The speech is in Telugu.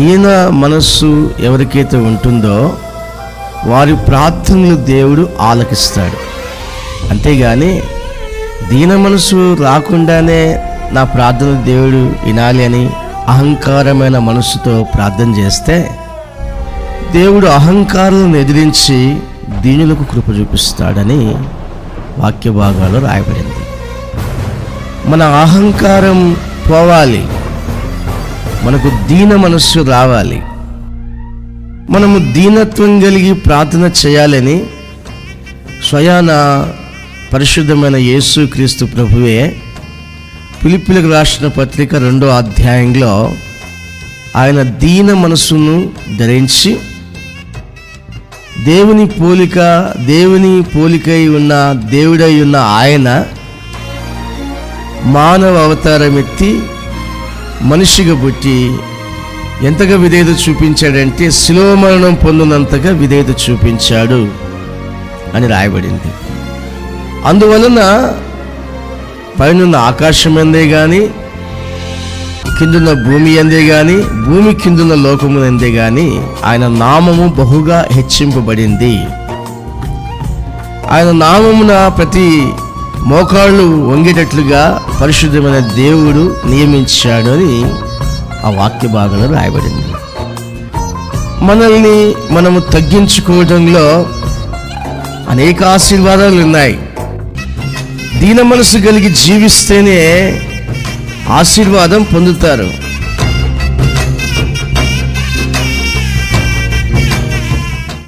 దీన మనస్సు ఎవరికైతే ఉంటుందో వారి ప్రార్థనలు దేవుడు ఆలకిస్తాడు. అంతేగాని దీన మనసు రాకుండానే నా ప్రార్థన దేవుడు వినాలి అని అహంకారమైన మనస్సుతో ప్రార్థన చేస్తే దేవుడు అహంకారాలను ఎదిరించి దీనులకు కృప చూపిస్తాడని వాక్య భాగాలు రాయబడింది. మన అహంకారం పోవాలి. మనకు దీన మనస్సు రావాలి. మనము దీనత్వం కలిగి ప్రార్థన చేయాలని స్వయాన పరిశుద్ధమైన యేసు క్రీస్తు ప్రభువే పిలిపిలకు రాసిన పత్రిక రెండో అధ్యాయంలో ఆయన దీన మనస్సును ధరించి దేవుని పోలిక దేవుని పోలికై ఉన్న దేవుడై ఉన్న ఆయన మానవ అవతారం ఎత్తి మనిషిగా పుట్టి ఎంతగా విధేయత చూపించాడంటే శిలువ మరణం పొందినంతగా విధేయత చూపించాడు అని రాయబడింది. అందువలన పైనున్న ఆకాశం ఎందే కానీ కిందున్న భూమి ఎందే కానీ భూమి కిందున్న లోకము ఎందే కానీ ఆయన నామము బహుగా హెచ్చింపబడింది. ఆయన నామమున ప్రతి మోకాళ్ళు వంగేటట్లుగా పరిశుద్ధమైన దేవుడు నియమించాడు అని ఆ వాక్య భాగంలో రాయబడింది. మనల్ని మనము తగ్గించుకోవడంలో అనేక ఆశీర్వాదాలు ఉన్నాయి. దీన మనసు కలిగి జీవిస్తేనే ఆశీర్వాదం పొందుతారు.